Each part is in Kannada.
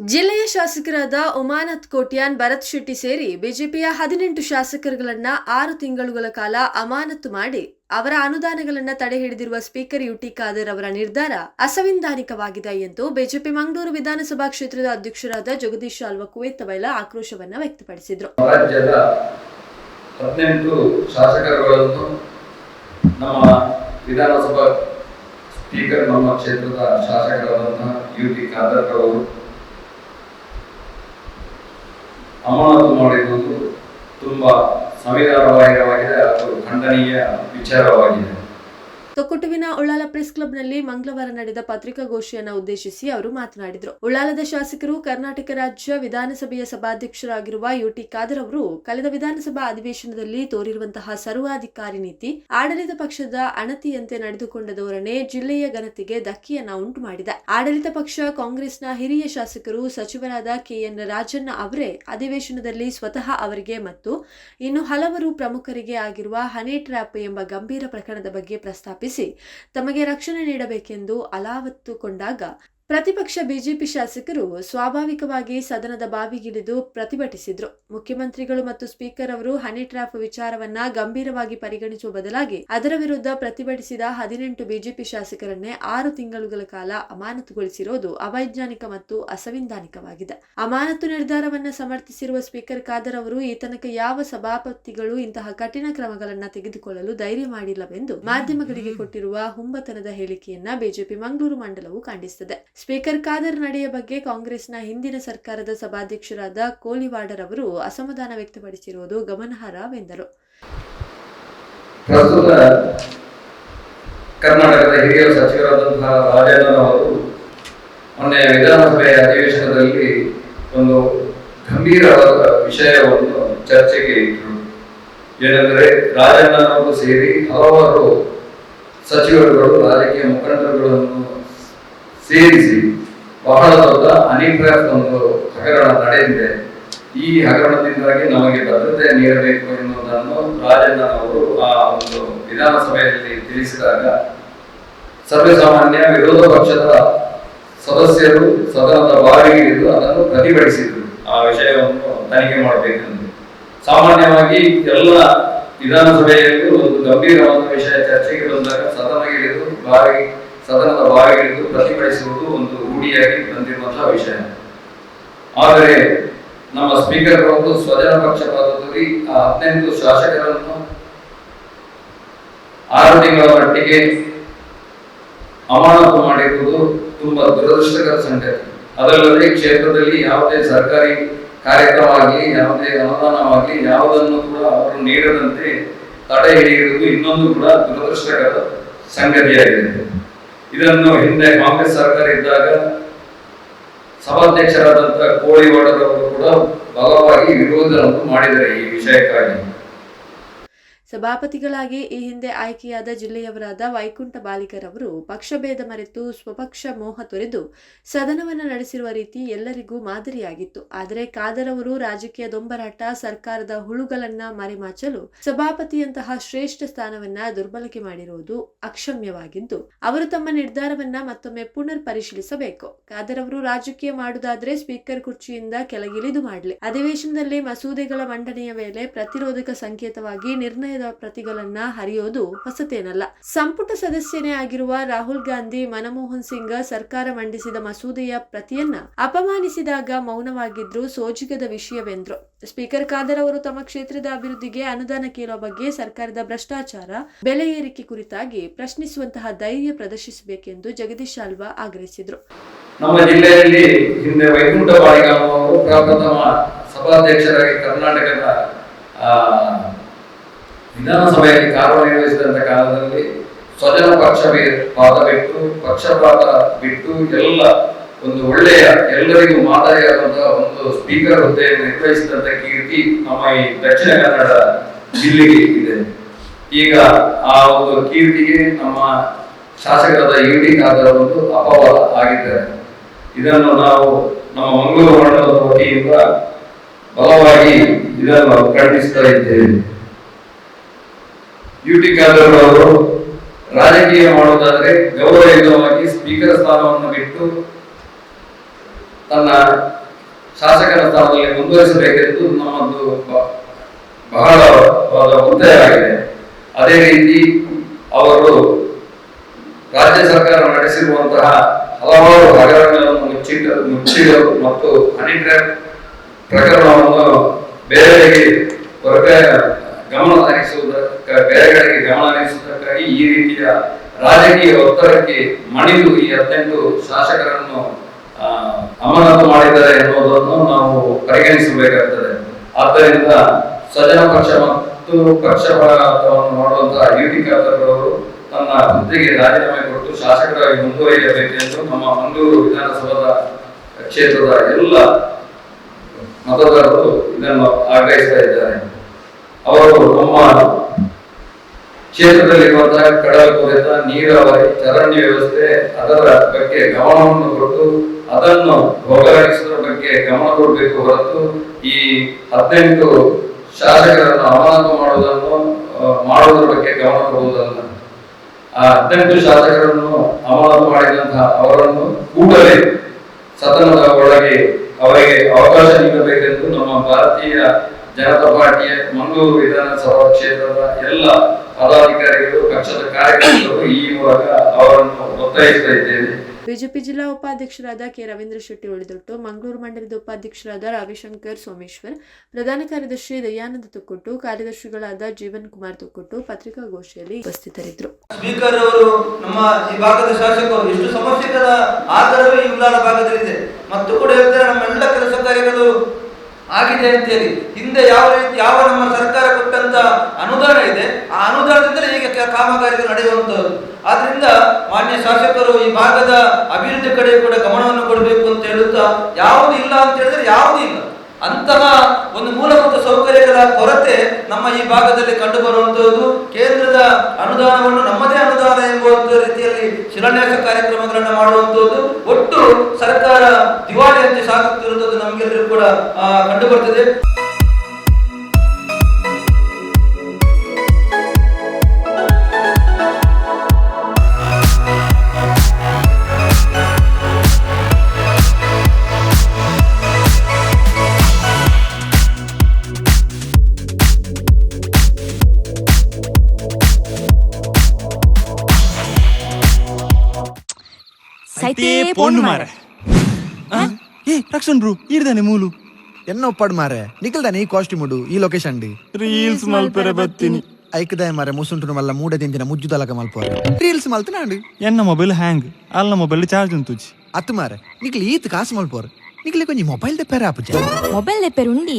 ಜಿಲ್ಲೆಯ ಶಾಸಕರಾದ ಉಮಾನತ್ ಕೋಟ್ಯಾನ್, ಭರತ್ ಶೆಟ್ಟಿ ಸೇರಿ ಬಿಜೆಪಿಯ ಹದಿನೆಂಟು ಶಾಸಕರುಗಳನ್ನ ಆರು ತಿಂಗಳುಗಳ ಕಾಲ ಅಮಾನತು ಮಾಡಿ ಅವರ ಅನುದಾನಗಳನ್ನು ತಡೆ ಹಿಡಿದಿರುವ ಸ್ಪೀಕರ್ ಯುಟಿ ಖಾದರ್ ಅವರ ನಿರ್ಧಾರ ಅಸಂವಿಧಾನಿಕವಾಗಿದೆ ಎಂದು ಬಿಜೆಪಿ ಮಂಗಳೂರು ವಿಧಾನಸಭಾ ಕ್ಷೇತ್ರದ ಅಧ್ಯಕ್ಷರಾದ ಜಗದೀಶ್ ಅಲ್ವ ಕುವೇತ್ ಬೈಲ ಆಕ್ರೋಶವನ್ನ ವ್ಯಕ್ತಪಡಿಸಿದರು. ಹದಿನೆಂಟು ಶಾಸಕರುಗಳನ್ನು ನಮ್ಮ ವಿಧಾನಸಭಾ ಸ್ಪೀಕರ್ ನಮ್ಮ ಕ್ಷೇತ್ರದ ಶಾಸಕರಾದಂತಹ ಯು ಟಿ ಖಾದರ್ ಅವರು ಅಮಾನತು ಮಾಡಿರುವುದು ತುಂಬಾ ಸಂವಿಧಾನಬಾಹಿರವಾಗಿದೆ ಹಾಗೂ ಖಂಡನೀಯ ವಿಚಾರವಾಗಿದೆ. ತೊಕ್ಕೊಟುವಿನ ಉಳ್ಳಾಲ ಪ್ರೆಸ್ ಕ್ಲಬ್ನಲ್ಲಿ ಮಂಗಳವಾರ ನಡೆದ ಪತ್ರಿಕಾಗೋಷ್ಠಿಯನ್ನು ಉದ್ದೇಶಿಸಿ ಅವರು ಮಾತನಾಡಿದರು. ಉಳ್ಳಾಲದ ಶಾಸಕರು ಕರ್ನಾಟಕ ರಾಜ್ಯ ವಿಧಾನಸಭೆಯ ಸಭಾಧ್ಯಕ್ಷರಾಗಿರುವ ಯುಟಿ ಖಾದರ್ ಅವರು ಕಳೆದ ವಿಧಾನಸಭಾ ಅಧಿವೇಶನದಲ್ಲಿ ತೋರಿರುವಂತಹ ಸರ್ವಾಧಿಕಾರಿ ನೀತಿ, ಆಡಳಿತ ಪಕ್ಷದ ಅಣತಿಯಂತೆ ನಡೆದುಕೊಂಡ ಧೋರಣೆ ಜಿಲ್ಲೆಯ ಘನತೆಗೆ ಧಕ್ಕೆಯನ್ನ ಉಂಟು ಮಾಡಿದೆ ಆಡಳಿತ ಪಕ್ಷ, ಕಾಂಗ್ರೆಸ್ನ ಹಿರಿಯ ಶಾಸಕರು ಸಚಿವರಾದ ಕೆಎನ್ ರಾಜಣ್ಣ ಅವರೇ ಅಧಿವೇಶನದಲ್ಲಿ ಸ್ವತಃ ಅವರಿಗೆ ಮತ್ತು ಇನ್ನು ಹಲವರು ಪ್ರಮುಖರಿಗೆ ಆಗಿರುವ ಹನಿ ಟ್ರ್ಯಾಪ್ ಎಂಬ ಗಂಭೀರ ಪ್ರಕರಣದ ಬಗ್ಗೆ ಪ್ರಸ್ತಾಪಿಸಿ ತಮಗೆ ರಕ್ಷಣೆ ನೀಡಬೇಕೆಂದು ಅಲಾವತ್ತುಕೊಂಡಾಗ ಪ್ರತಿಪಕ್ಷ ಬಿಜೆಪಿ ಶಾಸಕರು ಸ್ವಾಭಾವಿಕವಾಗಿ ಸದನದ ಬಾವಿಗಿಳಿದು ಪ್ರತಿಭಟಿಸಿದ್ರು. ಮುಖ್ಯಮಂತ್ರಿಗಳು ಮತ್ತು ಸ್ಪೀಕರ್ ಅವರು ಹನಿ ಟ್ರ್ಯಾಪ್ ವಿಚಾರವನ್ನ ಗಂಭೀರವಾಗಿ ಪರಿಗಣಿಸುವ ಬದಲಾಗಿ ಅದರ ವಿರುದ್ಧ ಪ್ರತಿಭಟಿಸಿದ ಹದಿನೆಂಟು ಬಿಜೆಪಿ ಶಾಸಕರನ್ನೇ ಆರು ತಿಂಗಳುಗಳ ಕಾಲ ಅಮಾನತುಗೊಳಿಸಿರುವುದು ಅವೈಜ್ಞಾನಿಕ ಮತ್ತು ಅಸಂವಿಧಾನಿಕವಾಗಿದೆ. ಅಮಾನತು ನಿರ್ಧಾರವನ್ನ ಸಮರ್ಥಿಸಿರುವ ಸ್ಪೀಕರ್ ಖಾದರ್ ಅವರು ಯಾವ ಸಭಾಪತಿಗಳು ಇಂತಹ ಕಠಿಣ ಕ್ರಮಗಳನ್ನ ತೆಗೆದುಕೊಳ್ಳಲು ಧೈರ್ಯ ಮಾಡಿಲ್ಲವೆಂದು ಮಾಧ್ಯಮಗಳಿಗೆ ಕೊಟ್ಟಿರುವ ಹುಂಬತನದ ಹೇಳಿಕೆಯನ್ನ ಬಿಜೆಪಿ ಮಂಗಳೂರು ಮಂಡಲವು ಖಂಡಿಸಿದೆ. ಸ್ಪೀಕರ್ ಖಾದರ್ ನಡೆಯ ಬಗ್ಗೆ ಕಾಂಗ್ರೆಸ್ನ ಹಿಂದಿನ ಸರ್ಕಾರದ ಸಭಾಧ್ಯಕ್ಷರಾದ ಕೋಲಿವಾಡರ್ ಅವರು ಅಸಮಾಧಾನ ವ್ಯಕ್ತಪಡಿಸಿರುವುದು ಗಮನಾರ್ಹವೆಂದರು. ಕರ್ನಾಟಕದ ಹಿರಿಯ ಸಚಿವರಾದಂತಹ ರಾಜೇಂದ್ರ ಅವರು ಮೊನ್ನೆ ವಿಧಾನಸಭೆಯ ಅಧಿವೇಶನದಲ್ಲಿ ಒಂದು ಗಂಭೀರವಾದ ವಿಷಯವನ್ನು ಚರ್ಚೆಗೆ ಇಟ್ಟರು. ಏನೆಂದರೆ ರಾಜೇಂದ್ರ ಅವರು ಸೇರಿ ಹಲವಾರು ಸಚಿವರುಗಳು, ರಾಜಕೀಯ ಮುಖಂಡರುಗಳನ್ನು ಸೇರಿಸಿ ಬಹಳ ದೊಡ್ಡ ಹನಿ ಟ್ರ್ಯಾಪ್ ಒಂದು ಹಗರಣ ನಡೆದಿದೆ ಈ ಹಗರಣದಿಂದಾಗಿ ನಮಗೆ ಭದ್ರತೆ ನೀಡಬೇಕು ಎನ್ನುವುದನ್ನು ರಾಜಣ್ಣ ಅವರು ಆ ಒಂದು ವಿಧಾನಸಭೆಯಲ್ಲಿ ತಿಳಿಸಿದಾಗ, ಸರ್ವೇಸಾಮಾನ್ಯ ವಿರೋಧ ಪಕ್ಷದ ಸದಸ್ಯರು ಸದನದ ಬಾವಿಗೆ ಇಳಿದು ಅದನ್ನು ಪ್ರತಿಭಟಿಸಿದರು. ಆ ವಿಷಯವನ್ನು ತನಿಖೆ ಮಾಡಬೇಕೆಂದು. ಸಾಮಾನ್ಯವಾಗಿ ಎಲ್ಲ ವಿಧಾನಸಭೆಯಲ್ಲೂ ಒಂದು ಗಂಭೀರವಾದ ವಿಷಯ ಚರ್ಚೆಗೆ ಬಂದಾಗ ಸದನಗಿಳಿದು ಬಾವಿಗೆ ಬಾವಿ ಸದನದ ಬಾಯಿಗಿಡಿದು ಪ್ರತಿಭಟಿಸುವುದು ಒಂದು ರೂಢಿಯಾಗಿ ಬಂದಿರುವಂತಹ ವಿಷಯ. ಆದರೆ ನಮ್ಮ ಸ್ಪೀಕರ್ ಅವರು ಸ್ವಜನ ಪಕ್ಷಪಾತದಲ್ಲಿ ಆ ಹದಿನೆಂಟು ಶಾಸಕರನ್ನು ಆರು ತಿಂಗಳ ಮಟ್ಟಿಗೆ ಅಮಾನತು ಮಾಡಿರುವುದು ತುಂಬಾ ದುರದೃಷ್ಟಕರ ಸಂಗತಿ. ಅದಲ್ಲದೆ ಕ್ಷೇತ್ರದಲ್ಲಿ ಯಾವುದೇ ಸರ್ಕಾರಿ ಕಾರ್ಯಕ್ರಮ ಆಗಲಿ, ಯಾವುದೇ ಅನುದಾನವಾಗಲಿ, ಯಾವುದನ್ನು ಕೂಡ ಅವರು ನೀಡದಂತೆ ತಡೆ ಹಿಡಿಯುವುದು ಇನ್ನೊಂದು ಕೂಡ ದುರದೃಷ್ಟಕರ ಸಂಗತಿಯಾಗಿದೆ. ಇದನ್ನು ಹಿಂದೆ ಕಾಂಗ್ರೆಸ್ ಸರ್ಕಾರ ಇದ್ದಾಗ ಸಭಾಧ್ಯಕ್ಷರಾದಂತಹ ಕೋಳಿವಾಡರವರು ಕೂಡ ಬಲವಾಗಿ ವಿರೋಧವನ್ನು ಮಾಡಿದ್ದಾರೆ ಈ ವಿಷಯಕ್ಕಾಗಿ. ಸಭಾಪತಿಗಳಾಗಿ ಈ ಹಿಂದೆ ಆಯ್ಕೆಯಾದ ಜಿಲ್ಲೆಯವರಾದ ವೈಕುಂಠ ಬಾಲಿಕರವರು ಪಕ್ಷಭೇದ ಮರೆತು ಸ್ವಪಕ್ಷ ಮೋಹ ತೊರೆದು ಸದನವನ್ನು ನಡೆಸಿರುವ ರೀತಿ ಎಲ್ಲರಿಗೂ ಮಾದರಿಯಾಗಿತ್ತು. ಆದರೆ ಖಾದರ್ ಅವರು ರಾಜಕೀಯ ದೊಂಬರಾಟ, ಸರ್ಕಾರದ ಹುಳುಗಳನ್ನ ಮರೆಮಾಚಲು ಸಭಾಪತಿಯಂತಹ ಶ್ರೇಷ್ಠ ಸ್ಥಾನವನ್ನ ದುರ್ಬಳಕೆ ಮಾಡಿರುವುದು ಅಕ್ಷಮ್ಯವಾಗಿದ್ದು, ಅವರು ತಮ್ಮ ನಿರ್ಧಾರವನ್ನ ಮತ್ತೊಮ್ಮೆ ಪುನರ್ ಪರಿಶೀಲಿಸಬೇಕು ಖಾದರ್ ಅವರು ರಾಜಕೀಯ ಮಾಡುವುದಾದ್ರೆ ಸ್ಪೀಕರ್ ಕುರ್ಚಿಯಿಂದ ಕೆಳಗಿಳಿದು ಮಾಡಲಿ. ಅಧಿವೇಶನದಲ್ಲಿ ಮಸೂದೆಗಳ ಮಂಡನೆಯ ವೇಳೆ ಪ್ರತಿರೋಧಕ ಸಂಕೇತವಾಗಿ ನಿರ್ಣಯದ ಪ್ರತಿಗಳನ್ನ ಹರಿಯೋದು ಹೊಸತೇನಲ್ಲ. ಸಂಪುಟ ಸದಸ್ಯನೇ ಆಗಿರುವ ರಾಹುಲ್ ಗಾಂಧಿ, ಮನಮೋಹನ್ ಸಿಂಗ್ ಸರ್ಕಾರ ಮಂಡಿಸಿದ ಮಸೂದೆಯ ಪ್ರತಿಯನ್ನ ಅಪಮಾನಿಸಿದಾಗ ಮೌನವಾಗಿದ್ರು ಸೋಜಿಗದ ವಿಷಯವೆಂದ್ರು. ಸ್ಪೀಕರ್ ಖಾದರ್ ಅವರು ತಮ್ಮ ಕ್ಷೇತ್ರದ ಅಭಿವೃದ್ಧಿಗೆ ಅನುದಾನ ಕೇಳುವ ಬಗ್ಗೆ ಸರ್ಕಾರದ ಭ್ರಷ್ಟಾಚಾರ ಬೆಲೆ ಏರಿಕೆ ಕುರಿತಾಗಿ ಪ್ರಶ್ನಿಸುವಂತಹ ಧೈರ್ಯ ಪ್ರದರ್ಶಿಸಬೇಕೆಂದು ಜಗದೀಶ್ ಆಲ್ವಾ ಆಗ್ರಹಿಸಿದ್ರು. ನಮ್ಮ ಜಿಲ್ಲೆಯಲ್ಲಿ ಹಿಂದೆ ವೈಕುಂಠ ಬಾಳಿಗಾಮ ಅವರು ಪ್ರಪ್ರಥಮ ಸಭಾಧ್ಯಕ್ಷರಾಗಿ ಕರ್ನಾಟಕದ ವಿಧಾನಸಭೆಯಲ್ಲಿ ಕಾರ್ಯನಿರ್ವಹಿಸಿದಂತ ಕಾಲದಲ್ಲಿ ಸ್ವಜನ ಪಕ್ಷ ಪಾದ ಬಿಟ್ಟು, ಪಕ್ಷಪಾತ ಬಿಟ್ಟು, ಎಲ್ಲ ಒಂದು ಒಳ್ಳೆಯ ಎಲ್ಲರಿಗೂ ಮಾದರಿಯಾದಂತಹ ಒಂದು ಸ್ಪೀಕರ್ ಹುದ್ದೆಯನ್ನು ನಿರ್ವಹಿಸಿದಂತ ಕೀರ್ತಿ ನಮ್ಮ ಈ ದಕ್ಷಿಣ ಕನ್ನಡ ಜಿಲ್ಲೆಗೆ ಇದೆ. ಈಗ ಆ ಒಂದು ಕೀರ್ತಿಗೆ ನಮ್ಮ ಶಾಸಕರಾದ ಯು ಟಿ ಒಂದು ಅಪವಾದ ಆಗಿದ್ದಾರೆ. ಇದನ್ನು ನಾವು ನಮ್ಮ ಮಂಗಳೂರು ಮಂಡಲದ ವತಿಯಿಂದ ಬಲವಾಗಿ ಇದನ್ನು ಖಂಡಿಸ್ತಾ ಇದ್ದೇವೆ. ಯು ಟಿ ಖಾದರ್ ಅವರು ರಾಜಕೀಯ ಮಾಡುವುದಾದ್ರೆ ಗೌರವಯುತವಾಗಿ ಸ್ಪೀಕರ್ ಸ್ಥಾನವನ್ನು ಬಿಟ್ಟು ತನ್ನ ಶಾಸಕರ ಸ್ಥಾನದಲ್ಲಿ ಮುಂದುವರಿಸಬೇಕೆಂದು ನಮ್ಮದು ಬಹಳವಾದ ಒತ್ತಾಯವಾಗಿದೆ. ಅದೇ ರೀತಿ ಅವರು ರಾಜ್ಯ ಸರ್ಕಾರ ನಡೆಸಿರುವಂತಹ ಹಲವಾರು ಹಗರಣಗಳನ್ನು ಮುಚ್ಚಿಟ್ಟ ಮುಚ್ಚಿಡಲು ಮತ್ತು ಹನಿ ಟ್ರ್ಯಾಪ್ ಪ್ರಕರಣವನ್ನು ಬೇರೆ ಹೊರಗೆ ಗಮನ ಹರಿಸುವುದಕ್ಕ ಬೆಳೆಗಳಿಗೆ ಗಮನ ಹರಿಸುವುದಕ್ಕಾಗಿ ಈ ರೀತಿಯ ರಾಜಕೀಯ ಒತ್ತಡಕ್ಕೆ ಮಣಿದು ಈ ಹದಿನೆಂಟು ಶಾಸಕರನ್ನು ಅಮಾನತು ಮಾಡಿದ್ದಾರೆ ಎನ್ನುವುದನ್ನು ನಾವು ಪರಿಗಣಿಸಬೇಕಾಗ್ತದೆ. ಆದ್ದರಿಂದ ಸಜನ ಪಕ್ಷ ಮತ್ತು ಪಕ್ಷಪಾತವನ್ನು ಮಾಡುವಂತಹ ಯುಟಿ ಖಾತರ್ಗಳವರು ತನ್ನ ಹುದ್ದೆಗೆ ರಾಜೀನಾಮೆ ಕೊಟ್ಟು ಶಾಸಕರಾಗಿ ಮುಂದುವರಿಯಬೇಕೆಂದು ನಮ್ಮ ಮಂಗಳೂರು ವಿಧಾನಸಭಾದ ಕ್ಷೇತ್ರದ ಎಲ್ಲ ಮತದಾರರು ಇದನ್ನು ಆಗ್ರಹಿಸ್ತಾ ಅವರು ನಮ್ಮ ಕ್ಷೇತ್ರದಲ್ಲಿರುವಂತಹ ಕಡಲ ಕೊರೆತ ನೀರಾವರಿ ಚರಂಡಿ ವ್ಯವಸ್ಥೆ, ಅದರ ಬಗ್ಗೆ ಗಮನವನ್ನು ಕೊಟ್ಟು ಅದನ್ನು ಹೋಗಲಾಡಿಸುವ ಬಗ್ಗೆ ಗಮನ ಕೊಡಬೇಕು ಹೊರತು ಈ ಹದಿನೆಂಟು ಶಾಸಕರನ್ನು ಅಮಾನತು ಮಾಡುವುದನ್ನು ಮಾಡುವುದರ ಬಗ್ಗೆ ಗಮನ ಕೊಡುವುದಲ್ಲ. ಆ ಹದಿನೆಂಟು ಶಾಸಕರನ್ನು ಅಮಾನತು ಮಾಡಿದಂತಹ ಅವರನ್ನು ಕೂಡಲೇ ಸದನದ ಒಳಗೆ ಅವರಿಗೆ ಅವಕಾಶ ನೀಡಬೇಕೆಂದು ನಮ್ಮ ಭಾರತೀಯ ಜನತಾ ಪಾರ್ಟಿಯ ಮಂಗಳೂರು ವಿಧಾನಸಭಾ ಕ್ಷೇತ್ರದ ಎಲ್ಲ ಪದಾಧಿಕಾರಿಗಳು ಪಕ್ಷದ ಕಾರ್ಯಕರ್ತರು ಈ ಮೂಲಕ ಅವರನ್ನು ಒತ್ತಾಯಿಸ್ತಾ ಇದ್ದೇವೆ. ಬಿಜೆಪಿ ಜಿಲ್ಲಾ ಉಪಾಧ್ಯಕ್ಷರಾದ ಕೆ. ರವೀಂದ್ರ ಶೆಟ್ಟಿ ಉಳಿದೊಟ್ಟು ಮಂಗಳೂರು ಮಂಡಲದ ಉಪಾಧ್ಯಕ್ಷರಾದ ರವಿಶಂಕರ್ ಸೋಮೇಶ್ವರ್ ಪ್ರಧಾನ ಕಾರ್ಯದರ್ಶಿ ದಯಾನಂದ ತುಕ್ಕೊಟ್ಟು ಕಾರ್ಯದರ್ಶಿಗಳಾದ ಜೀವನ್ ಕುಮಾರ್ ತುಕ್ಕೊಟ್ಟು ಪತ್ರಿಕಾಗೋಷ್ಠಿಯಲ್ಲಿ ಉಪಸ್ಥಿತರಿದ್ದರು. ಸ್ಪೀಕರ್ ಅವರು ನಮ್ಮ ಈ ಭಾಗದ ಶಾಸಕರು ಎಷ್ಟು ಸಮಸ್ಯೆಗಳ ಆಧಾರವೇ ಈ ಭಾಗದಲ್ಲಿದೆ. ಮತ್ತು ಕೂಡ ಹೇಳ್ತಾರೆ ನಮ್ಮೆಲ್ಲ ಕೆಲಸ ಕಾರ್ಯಗಳು ಆಗಿದೆ ಅಂತೇಳಿ. ಹಿಂದೆ ಯಾವ ರೀತಿ ಯಾವ ನಮ್ಮ ಸರ್ಕಾರ ಕೊಟ್ಟಂತ ಅನುದಾನ ಇದೆ, ಆ ಅನುದಾನದಿಂದಲೇ ಈಗ ಕಾಮಗಾರಿಗಳು ನಡೆಯುವಂತದ್ದು. ಆದ್ರಿಂದ ಮಾನ್ಯ ಶಾಸಕರು ಈ ಭಾಗದ ಅಭಿವೃದ್ಧಿ ಕಡೆ ಕೂಡ ಗಮನವನ್ನು ಕೊಡಬೇಕು ಅಂತ ಹೇಳುತ್ತಾ, ಯಾವುದು ಇಲ್ಲ ಅಂತ ಹೇಳಿದ್ರೆ ಯಾವುದೂ ಇಲ್ಲ. ಅಂತಹ ಒಂದು ಮೂಲಭೂತ ಸೌಕರ್ಯಗಳ ಕೊರತೆ ನಮ್ಮ ಈ ಭಾಗದಲ್ಲಿ ಕಂಡು ಬರುವಂತಹದ್ದು ಕೇಂದ್ರದ ಅನುದಾನವನ್ನು ನಮ್ಮದೇ ಅನುದಾನ ಎಂಬುವಂತಹ ರೀತಿಯಲ್ಲಿ ಶಿಲಾನ್ಯಾಸ ಕಾರ್ಯಕ್ರಮಗಳನ್ನು ಮಾಡುವಂತಹದ್ದು. ಒಟ್ಟು ಸರ್ಕಾರ ದಿವಾಳಿಯಂತೆ ಸಾಗುತ್ತಿರುವುದು ನಮಗೆಲ್ಲರಿಗೂ ಕೂಡ ಕಂಡು ಬರ್ತದೆ అయితే పోనుమార ಏ ರಕ್ಷನ್ బ్రూ ఈడదాని ಮೂಲು. ಎನ್ನ ಒಪ್ಪಾಡ್ ಮಾರೆ. ನಿಖಲ್ದಾನೆ ಈ ಕಾಸ್ಟ್ಯೂಮ್ ಈ ಲೊಕೇಶನ್ ಡಿ. ರೀಲ್ಸ್ ಮಲ್ಪೆರೆ ಬತ್ತೀನಿ ಐಕದಾಯ ಮಾರೆ ಮುಸುಂಟು ಮಲ್ಲ ಮೂಡೆ ದಿಂದಿನ ಮುಜ್ಜುದಲಕ ಮಲ್ಪೋರೆ ರೀಲ್ಸ್ ಮಲ್ತನ ಅಂಡಿ ಎನ್ನ ಮೊಬೈಲ್ ಹ್ಯಾಂಗ್ ಅಲ್ಲ ಮೊಬೈಲ್ ಚಾರ್ಜ್ ಉಂತುಜಿ ಅತ್ ಮಾರೆ. ನಿಖಲ್ ಈತ್ ಕಾಸು ಮಲ್ಪೋರ್ ನಿಖಲ್ ಕೊಂಚ ಮೊಬೈಲ್ ದೆಪ್ಪೆರ ಆಪುಜ. ಮೊಬೈಲ್ ದೆಪ್ಪೆರ್ ಉಂಡಿ.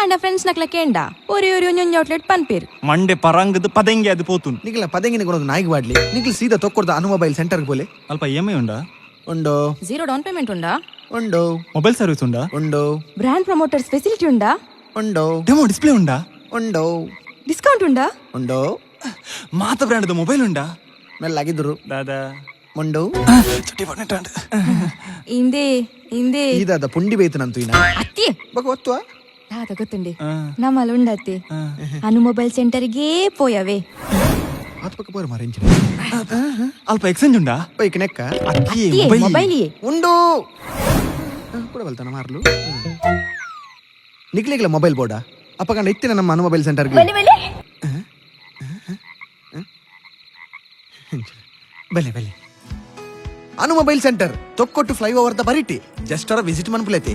ಆಂಡ ಫ್ರೆಂಡ್ಸ್ ನಕ್ಲ ಕೇಂಡ. ಒರಿ ಒಂಜಿ ಒಂಜಿ ಔಟ್ಲೆಟ್ ಪನ್ಪೇರ್. ಮಂಡೆ ಪರಂಗದ ಪದಂಗಿ ಅದು ಪೋತುನ್. ನಿಖಲ ಪದಂಗಿನ ಕೊಡೋದು ನಾಯಿಗೆ ವಾಡ್ಲಿ. ನಿಖಲ್ ಸೀದಾ ತೊಕ್ಕೊಡ್ದ ಅನು ಮೊಬೈಲ್ ಸೆಂಟರ್ಗೆ ಬೋಲೆ ಅಲ್ಪ ಇ ಉಂಡಾ? ಉಂಡೋ. జీరో ಡೌನ್ ಪೇಮೆಂಟ್ ಉಂಡಾ? ಉಂಡೋ. ಮೊಬೈಲ್ ಸರ್ವಿಸ್ ಉಂಡಾ? ಉಂಡೋ. ಬ್ರ್ಯಾಂಡ್ ప్రమోటర్స్ ಫೆಸಿಲಿಟಿ ಉಂಡಾ? ಉಂಡೋ. డెమో ಡಿಸ್ಪ್ಲೇ ಉಂಡಾ? ಉಂಡೋ. ಡಿಸ್ಕೌಂಟ್ ಉಂಡಾ? ಉಂಡೋ. ಮಾತ ಬ್ರ್ಯಾಂಡ್ ಮೊಬೈಲ್ ಉಂಡಾ? ಮೆಲ್ಲಾಗಿದ್ರು. ದಾದಾ. ಉಂಡೋ. ಚುಟ್ಟಿ ಬಣ್ಣಟಾಂಡ್ ಇಂದೆ ಇಂದೆ ಈದಾದ ಪುಂಡಿ ಬೇಯ್ತನಂತು ಇನ್ನ. ಅತ್ತಿ. ಬಕ ಒತ್ತುವ. ದಾದ ಗೊತ್ತುಂಡಿ. ನಮ್ಮಲ್ಲಿ ಉಂಡತ್ತಿ. ಅನು ಮೊಬೈಲ್ ಸೆಂಟರ್ಗೆ ಪೋಯವೆ. ಆತ್ ಪಕ್ಕ ಬೋರ್ ಮಾರೆ ಇಂಚಿನ ಅಲ್ಪ ಎಕ್ಸ್ಚೇಂಜ್ ಉಂಡಾ ಬೈಕ್ ನೆಕ್ಕ ಅಕ್ಕಿ ಅತ್ತಿ ಮೊಬೈಲ್ ಮೊಬೈಲಿಯೇ ಉಂಡು ಕೂಡ ಬಲ್ತಾನ ಮಾರ್ಲು ನಿಕ್ಲಿಗ್ಲ ಮೊಬೈಲ್ ಬೋರ್ಡ ಅಪ್ಪ ಕಂಡ ಇತ್ತಿನ ನಮ್ಮ ಅನು ಮೊಬೈಲ್ ಸೆಂಟರ್ಗೆ ಬೆಲೆ ಬೆಲೆ ಅನು mobile centre Thokkottu fly over the ಬರಿಟಿ ಜಸ್ಟ್ ಅವರ ವಿಸಿಟ್ ಮನ್ಪುಲೈತಿ